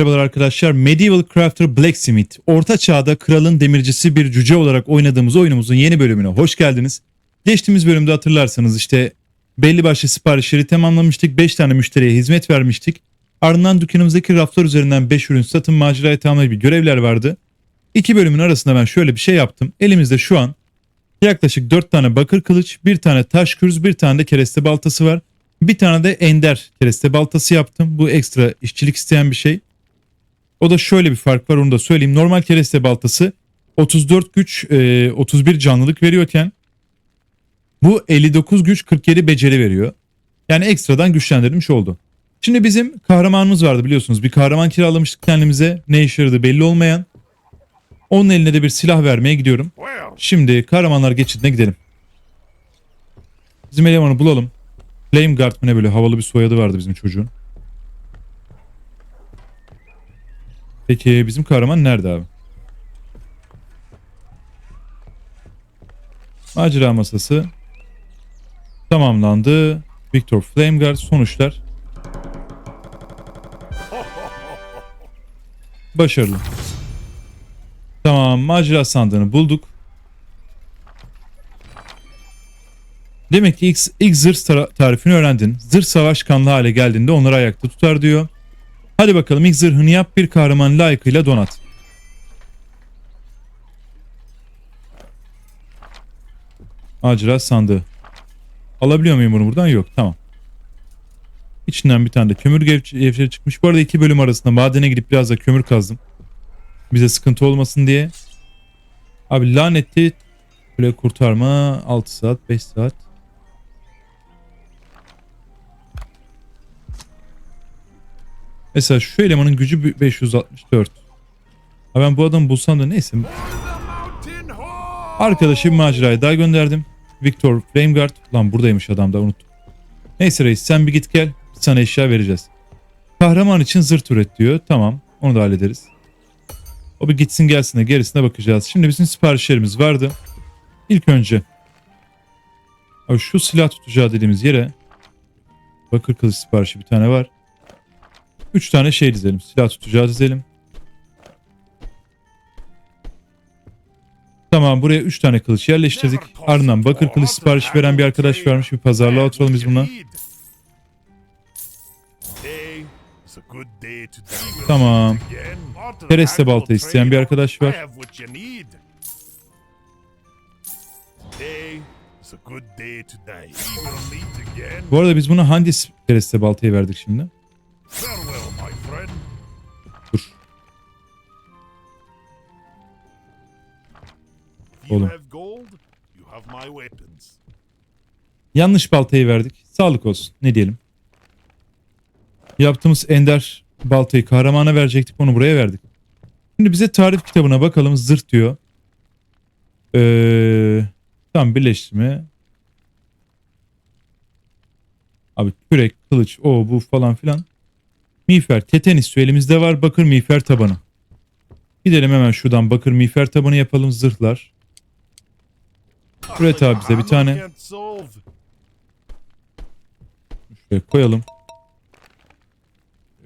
Merhabalar arkadaşlar. Medieval Crafter Blacksmith, Orta Çağ'da kralın demircisi bir cüce olarak oynadığımız oyunumuzun yeni bölümüne hoş geldiniz. Geçtiğimiz bölümde hatırlarsanız işte belli başlı siparişleri tamamlamıştık. 5 tane müşteriye hizmet vermiştik. Ardından dükkanımızdaki raflar üzerinden 5 ürün satın macerayı tamamlayıp bir görevler vardı. İki bölümün arasında ben şöyle bir şey yaptım. Elimizde şu an yaklaşık 4 tane bakır kılıç, bir tane taş kürz, bir tane de kereste baltası var. Bir tane de ender kereste baltası yaptım. Bu ekstra işçilik isteyen bir şey. O da şöyle bir fark var onu da söyleyeyim. Normal kereste baltası 34 güç e, 31 canlılık veriyorken bu 59 güç 47 beceri veriyor. Yani ekstradan güçlendirilmiş oldu. Şimdi bizim kahramanımız vardı biliyorsunuz. Bir kahraman kiralamıştık kendimize. Ne işe yaradığı belli olmayan. Onun eline de bir silah vermeye gidiyorum. Şimdi kahramanlar geçidine gidelim. Bizim elemanı bulalım. Flame Guard mı ne böyle havalı bir soyadı vardı bizim çocuğun. Peki bizim kahraman nerede abi? Macera masası tamamlandı. Victor Flameguard sonuçlar. Başarılı. Tamam macera sandığını bulduk. Demek ki ilk, ilk zırh tarifini öğrendin. Zırh savaş kanlı hale geldiğinde onları ayakta tutar diyor. Hadi bakalım ilk zırhını yap bir kahraman layıkıyla donat. Macera sandığı. Alabiliyor muyum bunu buradan? Yok. Tamam. İçinden bir tane de kömür gev- gevşeri çıkmış. Bu arada iki bölüm arasında madene gidip biraz da kömür kazdım. Bize sıkıntı olmasın diye. Abi lanetli böyle kurtarma 6 saat 5 saat. Mesela şu elemanın gücü 564. Ha ben bu adamı bulsam da neyse. Arkadaşı maceraya daha gönderdim. Victor Flameguard. Lan buradaymış adam da unuttum. Neyse reis sen bir git gel. Sana eşya vereceğiz. Kahraman için zırt üret diyor. Tamam onu da hallederiz. O bir gitsin gelsin de gerisine bakacağız. Şimdi bizim siparişlerimiz vardı. İlk önce şu silah tutacağı dediğimiz yere bakır kılıç siparişi bir tane var. Üç tane şey dizelim. Silah tutacağı dizelim. Tamam buraya üç tane kılıç yerleştirdik. Ardından bakır kılıç siparişi veren bir arkadaş varmış. Bir pazarlığa oturalım biz buna. Tamam. Kereste balta isteyen bir arkadaş var. Bu arada biz buna hangi kereste baltayı verdik şimdi? Dur. Oğlum. Yanlış baltayı verdik. Sağlık olsun. Ne diyelim. Yaptığımız ender baltayı kahramana verecektik. Onu buraya verdik. Şimdi bize tarif kitabına bakalım. Zırt diyor. Ee, tam birleştirme. Abi kürek, kılıç, o bu falan filan. Miğfer, keten istiyor. Elimizde var bakır miğfer tabanı. Gidelim hemen şuradan bakır miğfer tabanı yapalım. Zırhlar. Üret abi bize bir tane. Şöyle koyalım.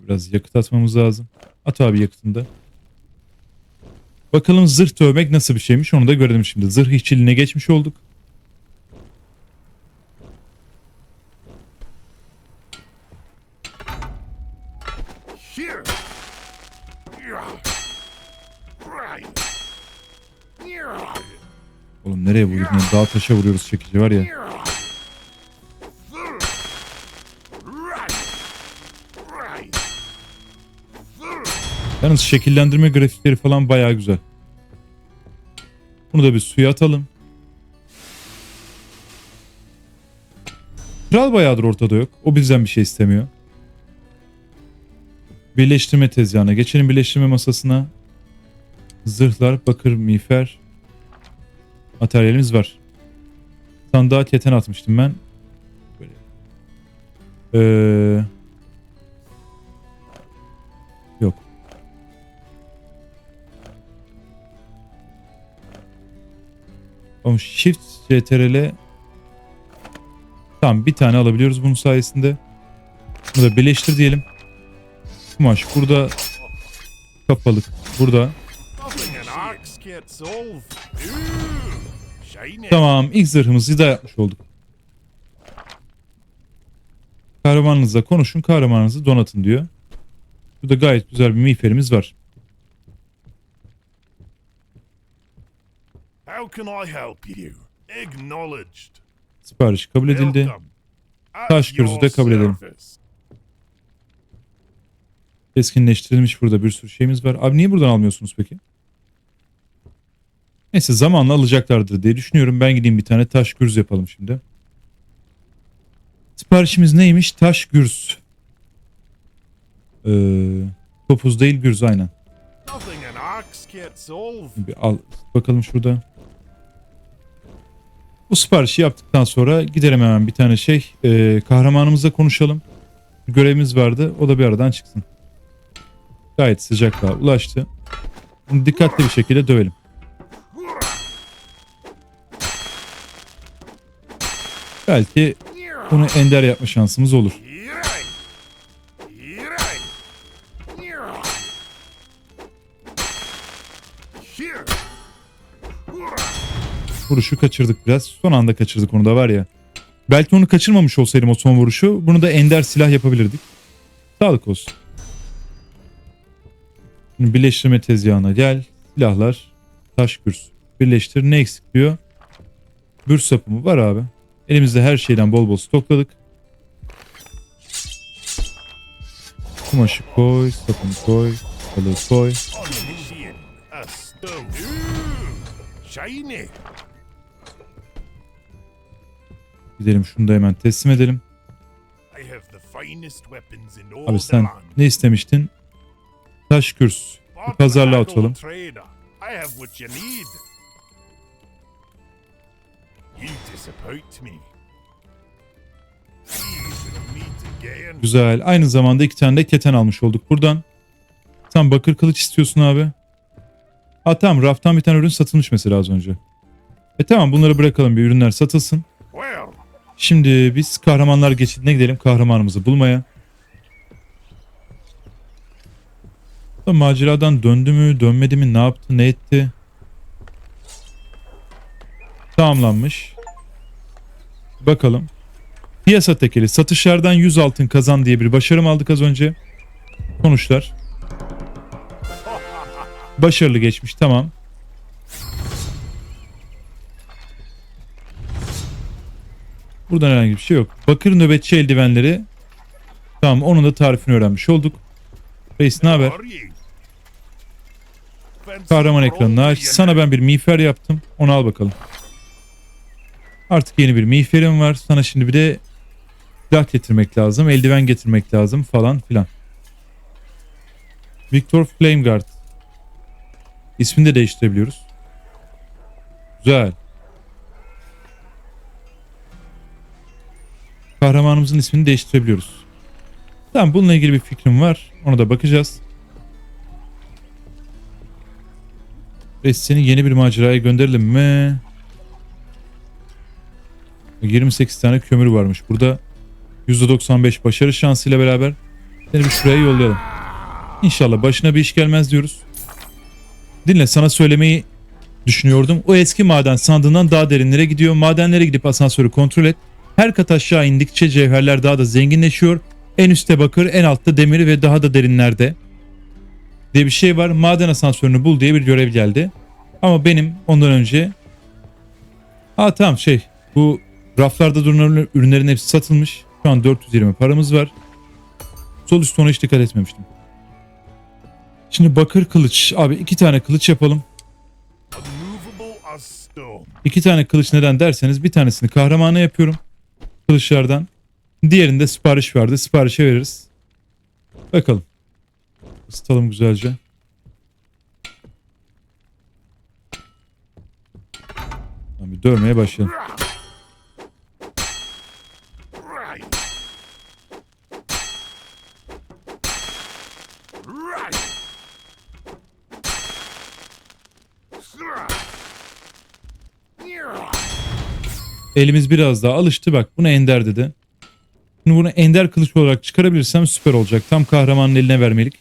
Biraz yakıt atmamız lazım. At abi yakıtında. Bakalım zırh dövmek nasıl bir şeymiş onu da görelim şimdi. Zırh işçiliğine geçmiş olduk. Nereye vuruyorsun? Dağ taşa vuruyoruz çekici var ya. Yalnız şekillendirme grafikleri falan bayağı güzel. Bunu da bir suya atalım. Kral bayağıdır ortada yok. O bizden bir şey istemiyor. Birleştirme tezgahına. Geçelim birleştirme masasına. Zırhlar, bakır, miğfer. Materyalimiz var. Sandığa keten atmıştım ben. Böyle. Ee, yok. Oğlum Shift CTRL Tamam bir tane alabiliyoruz bunun sayesinde. Bunu da birleştir diyelim. Kumaş burada kafalık burada. Tamam ilk zırhımızı da yapmış olduk. Kahramanınızla konuşun kahramanınızı donatın diyor. Burada gayet güzel bir miğferimiz var. How can I help you? Acknowledged. Sipariş kabul edildi. Taş gözü de kabul edelim. Keskinleştirilmiş burada bir sürü şeyimiz var. Abi niye buradan almıyorsunuz peki? Neyse zamanla alacaklardır diye düşünüyorum. Ben gideyim bir tane taş gürz yapalım şimdi. Siparişimiz neymiş? Taş gürz. Ee, topuz değil gürz aynen. Bir al bakalım şurada. Bu siparişi yaptıktan sonra gidelim hemen bir tane şey. Ee, kahramanımızla konuşalım. Bir görevimiz vardı. O da bir aradan çıksın. Gayet sıcaklığa ulaştı. Bunu dikkatli bir şekilde dövelim. Belki bunu ender yapma şansımız olur. Vuruşu kaçırdık biraz. Son anda kaçırdık onu da var ya. Belki onu kaçırmamış olsaydım o son vuruşu. Bunu da ender silah yapabilirdik. Sağlık olsun. Şimdi birleştirme tezgahına gel. Silahlar. Taş kürs. Birleştir. Ne eksik diyor. Bür sapı mı? Var abi. Elimizde her şeyden bol bol stokladık. Kumaşı koy. Sapını koy. Balığı koy. Gidelim şunu da hemen teslim edelim. Abi sen ne istemiştin? Taş kürs. Bir pazarlığa atalım. Güzel. Aynı zamanda iki tane de keten almış olduk buradan. Sen bakır kılıç istiyorsun abi. Ha tamam raftan bir tane ürün satılmış mesela az önce. E tamam bunları bırakalım bir ürünler satılsın. Şimdi biz kahramanlar geçidine gidelim kahramanımızı bulmaya. Da maceradan döndü mü dönmedi mi ne yaptı ne etti. Tamamlanmış. Bakalım. Piyasa tekeli satışlardan 100 altın kazan diye bir başarım aldık az önce. Sonuçlar. Başarılı geçmiş tamam. Buradan herhangi bir şey yok. Bakır nöbetçi eldivenleri. Tamam onun da tarifini öğrenmiş olduk. Reis ne haber? Kahraman ekranını aç. Sana ben bir miğfer yaptım. Onu al bakalım. Artık yeni bir miğferim var. Sana şimdi bir de silah getirmek lazım. Eldiven getirmek lazım falan filan. Victor Flameguard. İsmini de değiştirebiliyoruz. Güzel. Kahramanımızın ismini değiştirebiliyoruz. Tamam bununla ilgili bir fikrim var. Ona da bakacağız. Ve seni yeni bir maceraya gönderelim mi? 28 tane kömür varmış. Burada %95 başarı şansıyla beraber seni bir şuraya yollayalım. İnşallah başına bir iş gelmez diyoruz. Dinle sana söylemeyi düşünüyordum. O eski maden sandığından daha derinlere gidiyor. Madenlere gidip asansörü kontrol et. Her kat aşağı indikçe cevherler daha da zenginleşiyor. En üstte bakır, en altta demir ve daha da derinlerde diye bir şey var. Maden asansörünü bul diye bir görev geldi. Ama benim ondan önce Ha tamam şey bu raflarda duran ürünlerin hepsi satılmış. Şu an 420 paramız var. Sol üstte ona hiç dikkat etmemiştim. Şimdi bakır kılıç. Abi iki tane kılıç yapalım. İki tane kılıç neden derseniz bir tanesini kahramana yapıyorum. Kılıçlardan. Diğerinde sipariş verdi. Siparişe veririz. Bakalım. Isıtalım güzelce. Tamam, bir dövmeye başlayalım. Elimiz biraz daha alıştı bak. Buna ender dedi. Şimdi bunu ender kılıç olarak çıkarabilirsem süper olacak. Tam kahramanın eline vermelik.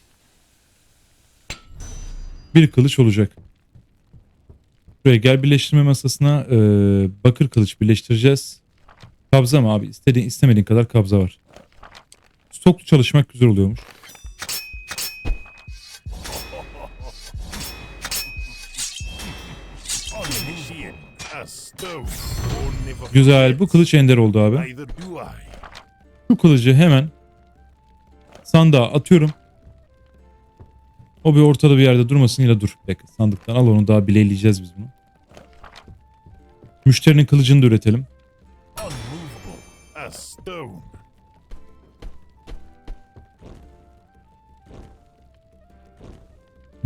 bir kılıç olacak. Buraya gel birleştirme masasına e, bakır kılıç birleştireceğiz. Kabza mı abi? İstediğin, istemediğin kadar kabza var. Stoklu çalışmak güzel oluyormuş. Güzel. Bu kılıç ender oldu abi. Şu kılıcı hemen sandığa atıyorum. O bir ortada bir yerde durmasın ile dur. Dakika, sandıktan al onu daha bileyleyeceğiz biz bunu. Müşterinin kılıcını da üretelim.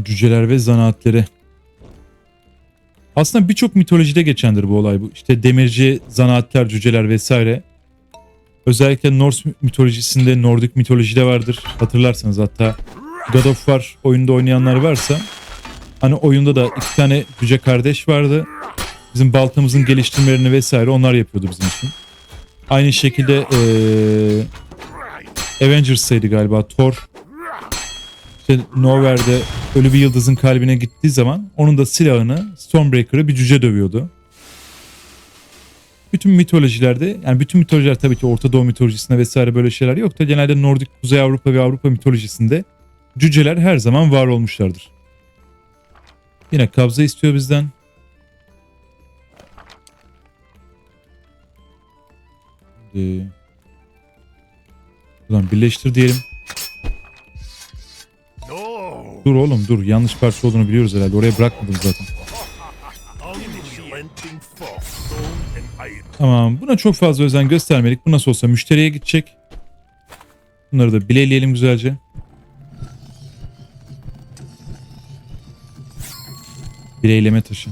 Cüceler ve zanaatleri. Aslında birçok mitolojide geçendir bu olay bu. İşte demirci, zanaatler, cüceler vesaire. Özellikle Norse mitolojisinde, Nordik mitolojide vardır. Hatırlarsanız hatta God of War oyunda oynayanlar varsa hani oyunda da iki tane cüce kardeş vardı. Bizim baltamızın geliştirmelerini vesaire onlar yapıyordu bizim için. Aynı şekilde eee Avengers'taydı galiba Thor işte Nowhere'de ölü bir yıldızın kalbine gittiği zaman onun da silahını Stormbreaker'ı bir cüce dövüyordu. Bütün mitolojilerde yani bütün mitolojiler tabii ki Orta Doğu mitolojisinde vesaire böyle şeyler yok da genelde Nordik, Kuzey Avrupa ve Avrupa mitolojisinde cüceler her zaman var olmuşlardır. Yine kabza istiyor bizden. Şimdi... Ulan birleştir diyelim. Dur oğlum dur. Yanlış parça olduğunu biliyoruz herhalde. Oraya bırakmadım zaten. Tamam. Buna çok fazla özen göstermedik. Bu nasıl olsa müşteriye gidecek. Bunları da bileyleyelim güzelce. Bileyleme taşı.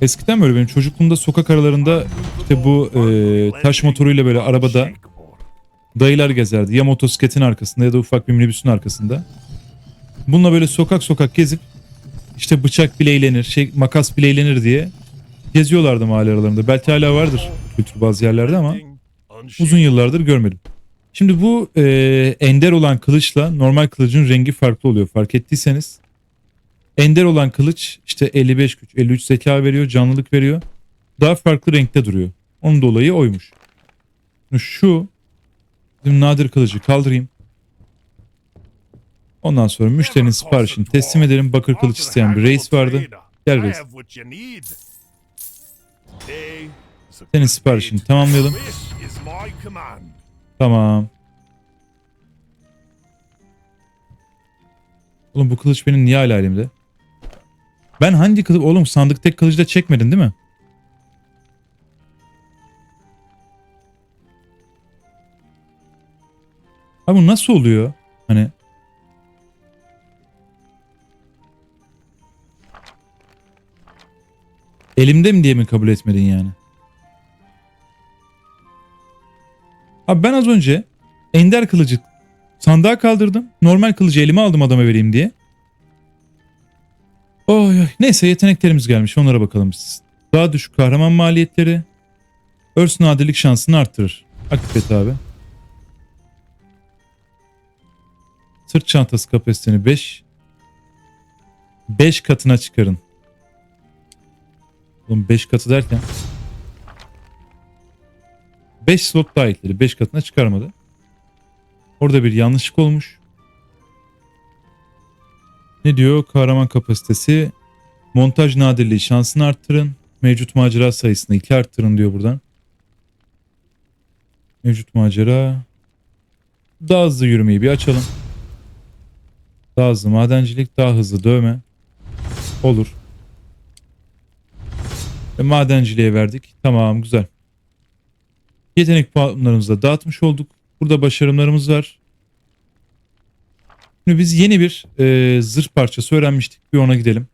Eskiden böyle benim çocukluğumda sokak aralarında işte bu e, taş motoruyla böyle arabada dayılar gezerdi. Ya motosikletin arkasında ya da ufak bir minibüsün arkasında. Bununla böyle sokak sokak gezip işte bıçak bileylenir, şey makas bileylenir diye geziyorlardı mahalle aralarında. Belki hala vardır kültür bazı yerlerde ama uzun yıllardır görmedim. Şimdi bu e, ender olan kılıçla normal kılıcın rengi farklı oluyor fark ettiyseniz. Ender olan kılıç işte 55 güç, 53 zeka veriyor, canlılık veriyor. Daha farklı renkte duruyor. Onun dolayı oymuş. Şu nadir kılıcı kaldırayım. Ondan sonra müşterinin siparişini teslim edelim. Bakır kılıç isteyen bir reis vardı. Gel reis. Senin siparişini tamamlayalım. Tamam. Oğlum bu kılıç benim niye hala elimde? Ben hangi kılıç... Oğlum sandıktaki kılıcı da çekmedin değil mi? Abi bu nasıl oluyor? Hani... Elimde mi diye mi kabul etmedin yani? Abi ben az önce ender kılıcı sandığa kaldırdım. Normal kılıcı elime aldım adama vereyim diye. Oy oy. Neyse yeteneklerimiz gelmiş onlara bakalım. Daha düşük kahraman maliyetleri. Örs nadirlik şansını arttırır. Aktif et abi. Sırt çantası kapasiteni 5. 5 katına çıkarın. Oğlum 5 katı derken 5 slot daha ekledi. 5 katına çıkarmadı. Orada bir yanlışlık olmuş. Ne diyor? Kahraman kapasitesi montaj nadirliği şansını arttırın. Mevcut macera sayısını 2 arttırın diyor buradan. Mevcut macera. Daha hızlı yürümeyi bir açalım. Daha hızlı madencilik, daha hızlı dövme. Olur. Ve madenciliğe verdik. Tamam güzel. Yetenek puanlarımızı da dağıtmış olduk. Burada başarımlarımız var. Şimdi biz yeni bir e, zırh parçası öğrenmiştik. Bir ona gidelim.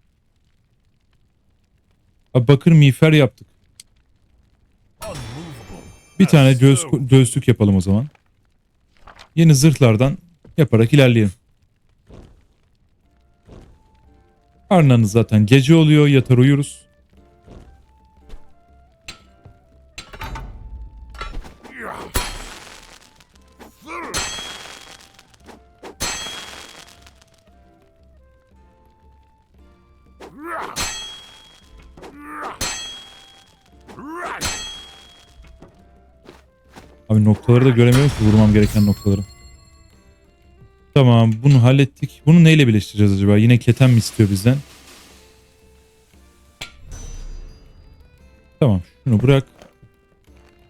Bakır miğfer yaptık. Bir tane göğüs, göğüslük yapalım o zaman. Yeni zırhlardan yaparak ilerleyelim. Karnınız zaten gece oluyor yatar uyuruz. Noktaları da göremiyorum ki vurmam gereken noktaları. Tamam bunu hallettik. Bunu neyle birleştireceğiz acaba? Yine keten mi istiyor bizden? Tamam şunu bırak.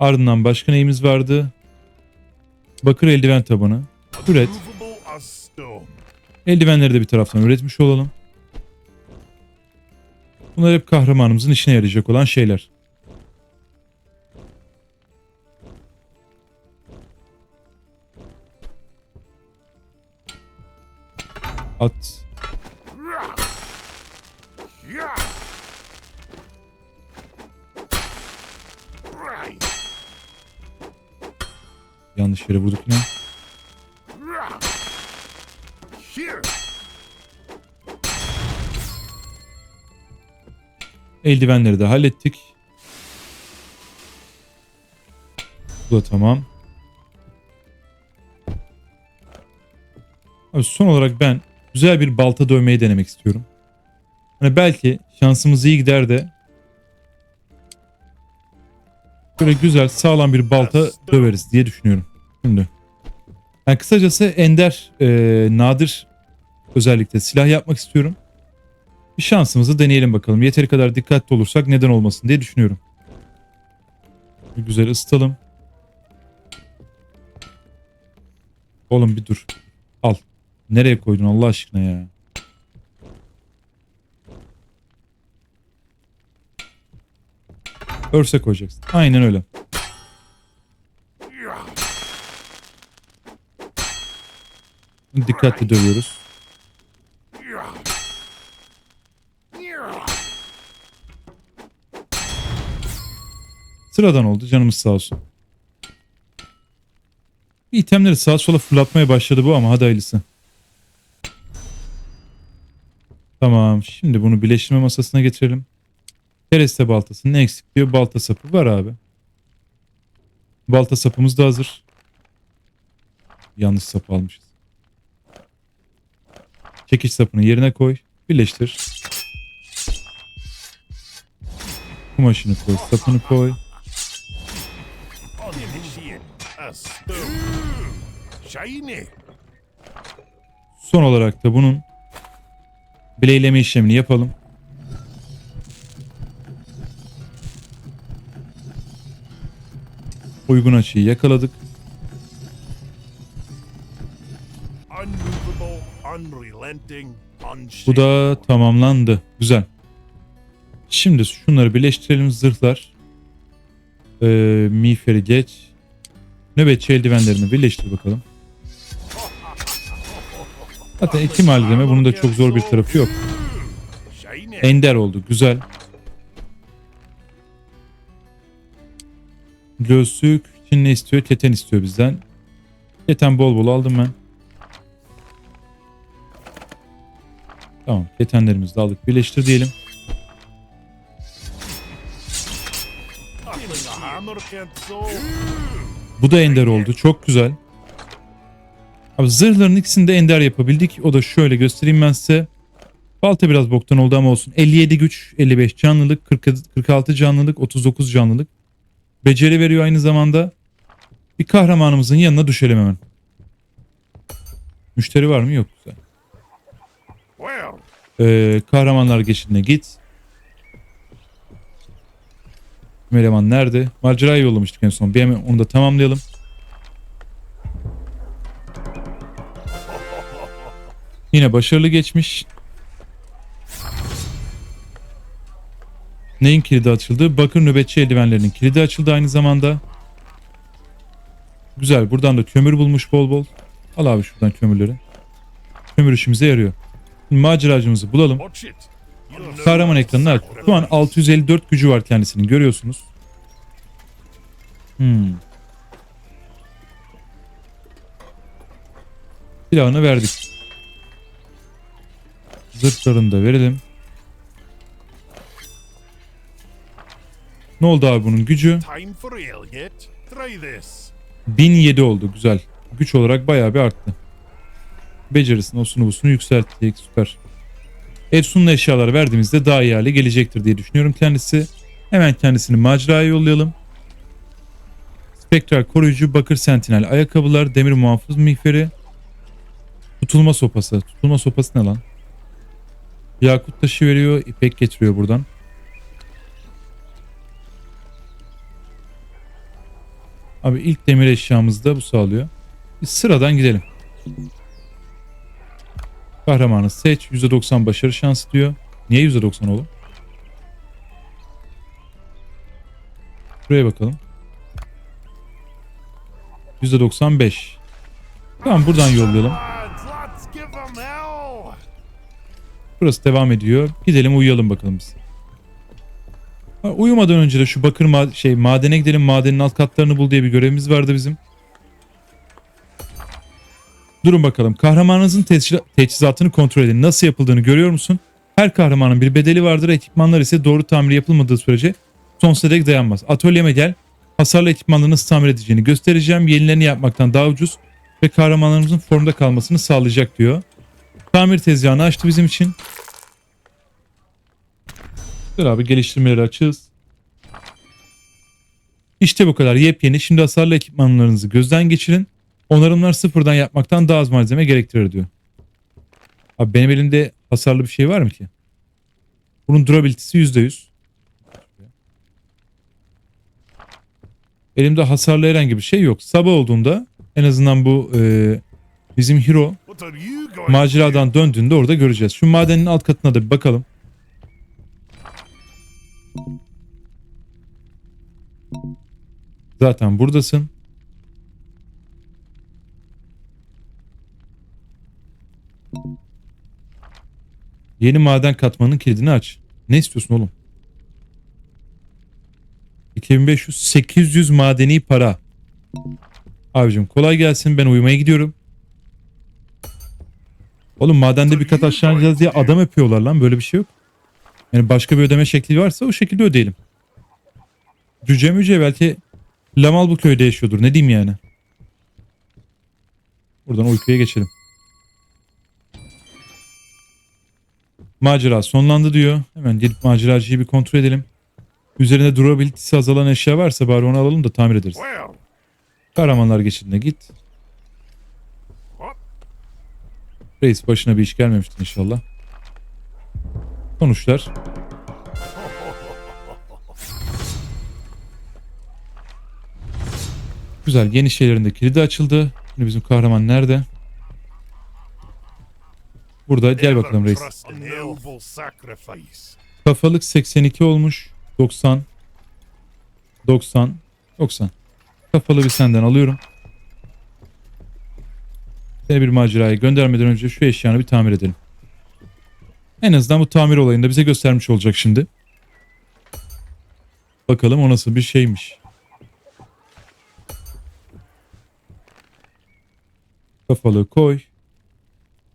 Ardından başka neyimiz vardı? Bakır eldiven tabanı. Üret. Eldivenleri de bir taraftan üretmiş olalım. Bunlar hep kahramanımızın işine yarayacak olan şeyler. At. Yanlış yere vurduk yine. Eldivenleri de hallettik. Bu da tamam. Abi son olarak ben güzel bir balta dövmeyi denemek istiyorum. Hani belki şansımız iyi gider de böyle güzel sağlam bir balta döveriz diye düşünüyorum. Şimdi. Yani kısacası ender, e, nadir özellikle silah yapmak istiyorum. Bir şansımızı deneyelim bakalım. Yeteri kadar dikkatli olursak neden olmasın diye düşünüyorum. Bir güzel ısıtalım. Oğlum bir dur. Al. Nereye koydun Allah aşkına ya? Örse koyacaksın. Aynen öyle. Dikkatli dövüyoruz. Sıradan oldu canımız sağ olsun. İtemleri sağa sola fırlatmaya başladı bu ama hadi hayırlısı. Tamam şimdi bunu birleştirme masasına getirelim. Kereste baltası ne eksik diyor. Balta sapı var abi. Balta sapımız da hazır. Yanlış sapı almışız. Çekiç sapını yerine koy. Birleştir. Kumaşını koy. Sapını koy. Son olarak da bunun bileyleme işlemini yapalım. Uygun açıyı yakaladık. Bu da tamamlandı. Güzel. Şimdi şunları birleştirelim. Zırhlar. Ee, miğferi geç. Nöbetçi eldivenlerini birleştir bakalım. Zaten iki malzeme. Bunun da çok zor bir tarafı yok. Ender oldu. Güzel. Gözlük için ne istiyor? Keten istiyor bizden. Keten bol bol aldım ben. Tamam. Ketenlerimizi de aldık. Birleştir diyelim. Bu da ender oldu. Çok güzel. Abi zırhların ikisini de ender yapabildik. O da şöyle göstereyim ben size. Balta biraz boktan oldu ama olsun. 57 güç, 55 canlılık, 40, 46 canlılık, 39 canlılık. Beceri veriyor aynı zamanda. Bir kahramanımızın yanına düşelim hemen. Müşteri var mı? Yok. Güzel. Ee, kahramanlar geçidine git. Eleman nerede? Macerayı yollamıştık en son. Bir hemen onu da tamamlayalım. Yine başarılı geçmiş. Neyin kilidi açıldı? Bakır nöbetçi eldivenlerinin kilidi açıldı aynı zamanda. Güzel. Buradan da kömür bulmuş bol bol. Al abi şuradan kömürleri. Kömür işimize yarıyor. Şimdi maceracımızı bulalım. Kahraman ekranını aç. Şu an 654 gücü var kendisinin görüyorsunuz. Hmm. Silahını verdik. Zırhlarını da verelim. Ne oldu abi bunun gücü? Time for ale yet? Try this. 1007 oldu güzel. Güç olarak bayağı bir arttı. Becerisini osunu busunu yükselttik süper. Efsun'un eşyalar verdiğimizde daha iyi hale gelecektir diye düşünüyorum kendisi. Hemen kendisini maceraya yollayalım. Spektral koruyucu, bakır sentinel, ayakkabılar, demir muhafız miğferi, tutulma sopası. Tutulma sopası ne lan? Yakut taşı veriyor, ipek getiriyor buradan. Abi ilk demir eşyamız da bu sağlıyor. Biz sıradan gidelim. Kahramanı seç. %90 başarı şansı diyor. Niye %90 oğlum? Buraya bakalım. %95. Tamam buradan yollayalım. Burası devam ediyor. Gidelim uyuyalım bakalım biz. Ha, uyumadan önce de şu bakır ma- şey madene gidelim. Madenin alt katlarını bul diye bir görevimiz vardı bizim. Durun bakalım. Kahramanınızın teçhizat- teçhizatını kontrol edin. Nasıl yapıldığını görüyor musun? Her kahramanın bir bedeli vardır. Ekipmanlar ise doğru tamir yapılmadığı sürece sonsuza dek dayanmaz. Atölyeme gel. Hasarlı ekipmanları nasıl tamir edeceğini göstereceğim. Yenilerini yapmaktan daha ucuz ve kahramanlarımızın formda kalmasını sağlayacak diyor. Tamir tezgahını açtı bizim için. Dur abi geliştirmeleri açığız. İşte bu kadar yepyeni. Şimdi hasarlı ekipmanlarınızı gözden geçirin. Onarımlar sıfırdan yapmaktan daha az malzeme gerektirir diyor. Abi benim elimde hasarlı bir şey var mı ki? Bunun durability'si %100. Elimde hasarlı herhangi bir şey yok. Sabah olduğunda en azından bu e, bizim hero maceradan döndüğünde orada göreceğiz. Şu madenin alt katına da bir bakalım. Zaten buradasın. Yeni maden katmanın kilidini aç. Ne istiyorsun oğlum? 2500 800 madeni para. Abicim kolay gelsin ben uyumaya gidiyorum. Oğlum madende bir kat aşağı ineceğiz diye adam öpüyorlar lan böyle bir şey yok. Yani başka bir ödeme şekli varsa o şekilde ödeyelim. Cüce müce belki Lamal bu köyde yaşıyordur ne diyeyim yani. Buradan uykuya geçelim. Macera sonlandı diyor. Hemen gidip maceracıyı bir kontrol edelim. Üzerinde durability'si azalan eşya varsa bari onu alalım da tamir ederiz. Kahramanlar geçidine git. Reis başına bir iş gelmemiştir inşallah. Sonuçlar. Güzel yeni şeylerin de kilidi açıldı. Şimdi bizim kahraman nerede? Burada gel bakalım reis. Kafalık 82 olmuş. 90. 90. 90. Kafalı bir senden alıyorum. Bir maceraya göndermeden önce şu eşyanı bir tamir edelim. En azından bu tamir olayını da bize göstermiş olacak şimdi. Bakalım o nasıl bir şeymiş. Kafalığı koy.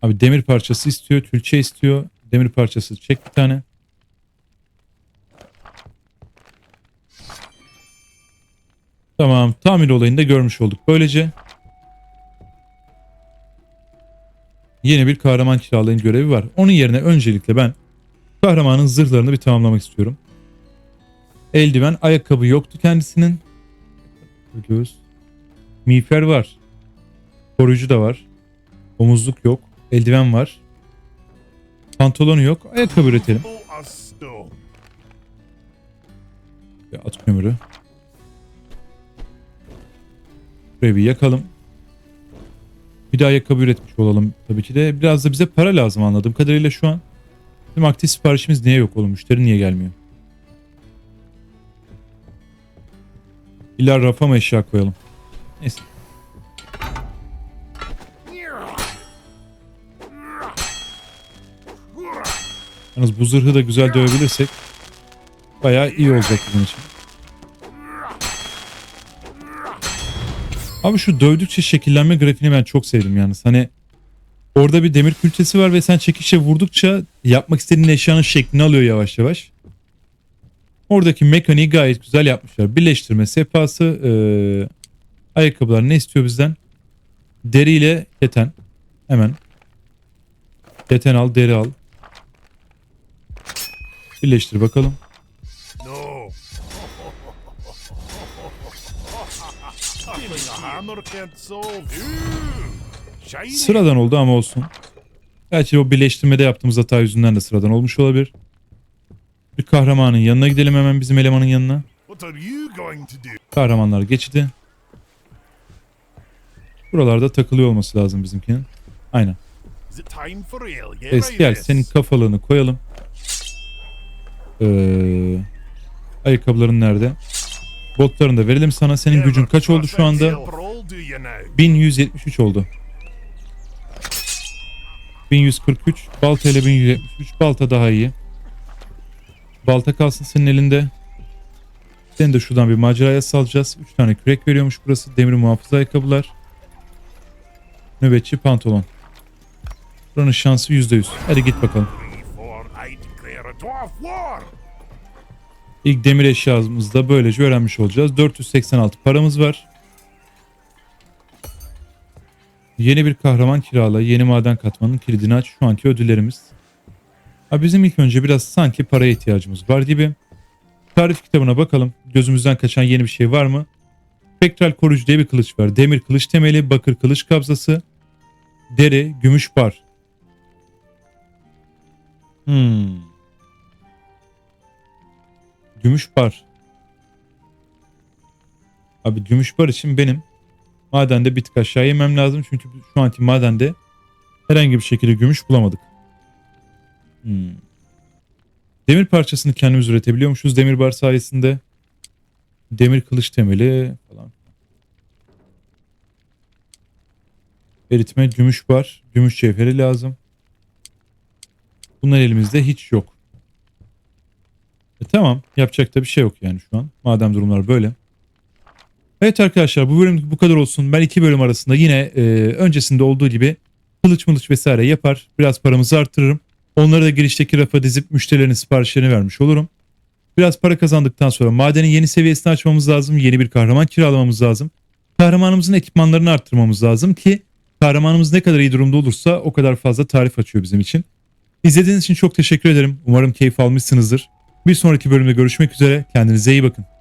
Abi demir parçası istiyor, külçe istiyor. Demir parçası çek bir tane. Tamam tamir olayını da görmüş olduk. Böylece yeni bir kahraman kiralayın görevi var. Onun yerine öncelikle ben kahramanın zırhlarını bir tamamlamak istiyorum. Eldiven, ayakkabı yoktu kendisinin. Göğüs. Miğfer var. Koruyucu da var. Omuzluk yok. Eldiven var. Pantolonu yok. Ayakkabı üretelim. At kömürü. Burayı bir yakalım. Bir de ayakkabı üretmiş olalım tabii ki de. Biraz da bize para lazım anladığım kadarıyla şu an. Bizim aktif siparişimiz niye yok oğlum? Müşteri niye gelmiyor? İlla rafa mı eşya koyalım? Neyse. Yalnız bu zırhı da güzel dövebilirsek bayağı iyi olacak bizim için. Abi şu dövdükçe şekillenme grafiğini ben çok sevdim yalnız. Hani orada bir demir külçesi var ve sen çekişe vurdukça yapmak istediğin eşyanın şeklini alıyor yavaş yavaş. Oradaki mekaniği gayet güzel yapmışlar. Birleştirme sehpası, eee, ayakkabılar ne istiyor bizden? Deri ile keten. Hemen. Keten al, deri al. Birleştir bakalım. Sıradan oldu ama olsun. Belki o birleştirmede yaptığımız hata yüzünden de sıradan olmuş olabilir. Bir kahramanın yanına gidelim hemen bizim elemanın yanına. Kahramanlar geçidi. Buralarda takılıyor olması lazım bizimkinin. Aynen. Is it time for real? Yeah, Es right gel senin kafalığını koyalım. Ee, ayakkabıların nerede? Botlarını da verelim sana. Senin gücün kaç oldu şu anda? 1173 oldu. 1143. Balta ile 1173. Balta daha iyi. Balta kalsın senin elinde. Seni de şuradan bir maceraya salacağız. 3 tane kürek veriyormuş burası. Demir muhafız ayakkabılar. Nöbetçi pantolon. Buranın şansı %100. Hadi git bakalım. İlk demir eşyamızı da böylece öğrenmiş olacağız. 486 paramız var. Yeni bir kahraman kirala, yeni maden katmanın kilidini aç. Şu anki ödüllerimiz. Ha bizim ilk önce biraz sanki paraya ihtiyacımız var gibi. Tarif kitabına bakalım. Gözümüzden kaçan yeni bir şey var mı? Spektral koruyucu diye bir kılıç var. Demir kılıç temeli, bakır kılıç kabzası, deri, gümüş bar. Hmm. Gümüş bar. Abi gümüş bar için benim madende bir tık aşağı inmem lazım. Çünkü şu anki madende herhangi bir şekilde gümüş bulamadık. Hmm. Demir parçasını kendimiz üretebiliyormuşuz demir bar sayesinde. Demir kılıç temeli falan. Eritme gümüş bar. Gümüş cevheri lazım. Bunlar elimizde hiç yok. E tamam yapacak da bir şey yok yani şu an. Madem durumlar böyle. Evet arkadaşlar bu bölüm bu kadar olsun. Ben iki bölüm arasında yine e, öncesinde olduğu gibi kılıç mılıç vesaire yapar. Biraz paramızı arttırırım. Onları da girişteki rafa dizip müşterilerin siparişlerini vermiş olurum. Biraz para kazandıktan sonra madenin yeni seviyesini açmamız lazım. Yeni bir kahraman kiralamamız lazım. Kahramanımızın ekipmanlarını arttırmamız lazım ki kahramanımız ne kadar iyi durumda olursa o kadar fazla tarif açıyor bizim için. İzlediğiniz için çok teşekkür ederim. Umarım keyif almışsınızdır. Bir sonraki bölümde görüşmek üzere. Kendinize iyi bakın.